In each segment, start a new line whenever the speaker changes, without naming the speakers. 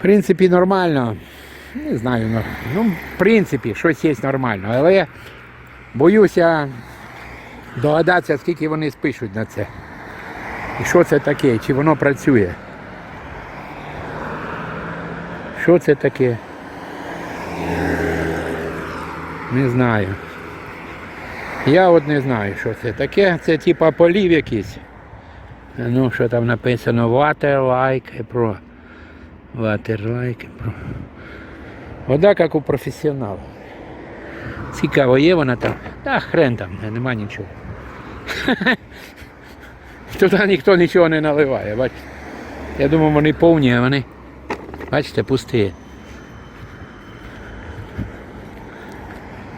В принципі, нормально. Не знаю, ну, ну, в принципі, щось є нормально. Але я боюся догадатися, скільки вони спишуть на це. І що це таке, чи воно працює. Що це таке? Не знаю. Я от не знаю, що це таке. Це типа полів якийсь. Ну, що там написано Water like pro. Like. Вода як у професіонала. Цікаво, є вона там? Та хрен там, нема нічого. Туди ніхто нічого не наливає, бачите. Я думав, вони повні, а вони, бачите, пусті.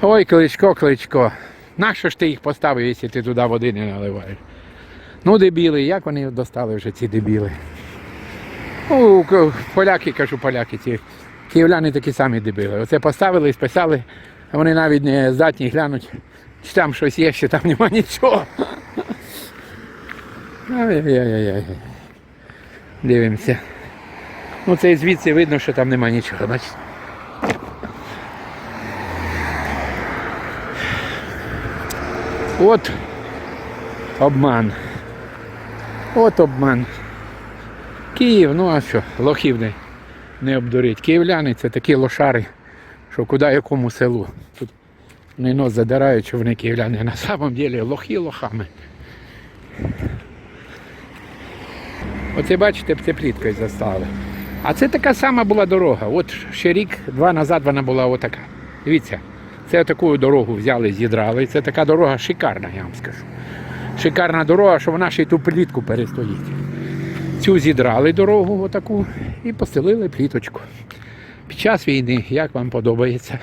Ой, кличко, кличко. Нащо ж ти їх поставив, якщо ти туди води не наливаєш? Ну, дебіли, як вони достали вже ці дебіли? Ну, поляки, кажу, поляки, ці київляни такі самі дебіли. Оце поставили і списали, а вони навіть не здатні глянути, чи там щось є, чи там нема нічого. Ай-яй-яй-яй. Дивимося. Ну це і звідси видно, що там нема нічого, бачите. От обман. От обман. Київ, ну а що, лохів не, не обдурить. Київляни це такі лошари, що куди якому селу. Тут вони нос задирають, що вони київляни. А на самом деле лохи лохами. Оце бачите, це пліткою застали. А це така сама була дорога. От ще рік-два назад вона була отака. Дивіться, це таку дорогу взяли, зідрали. Це така дорога шикарна, я вам скажу. Шикарна дорога, що вона ще й ту плітку перестоїть. Цю зідрали дорогу отаку і постелили пліточку. Під час війни, як вам подобається.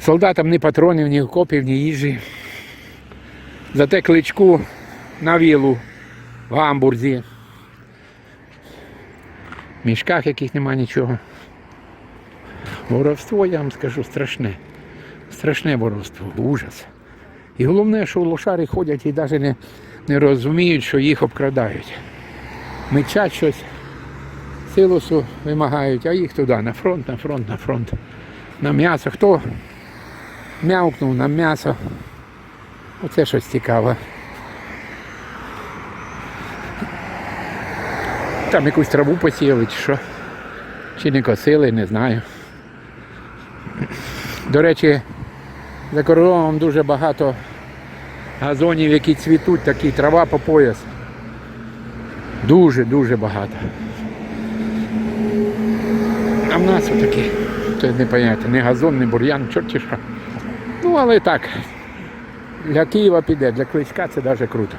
Солдатам ні патронів, ні окопів, ні їжі. Зате кличку на вілу в гамбурзі. В мішках яких нема нічого. Воровство, я вам скажу, страшне. Страшне воровство, ужас. І головне, що лошари ходять і навіть не, не розуміють, що їх обкрадають. Мечать щось, силосу вимагають, а їх туди, на фронт, на фронт, на фронт. На м'ясо. Хто м'явкнув на м'ясо? Оце щось цікаве. Там якусь траву посіяли чи що. Чи не косили, не знаю. До речі, за кордоном дуже багато газонів, які цвітуть, такі трава по пояс. Дуже-дуже багато. А в нас отакі. Це не поняття, не газон, не бур'ян, чорті що. Ну, але так. Для Києва піде, для Кличка це навіть круто.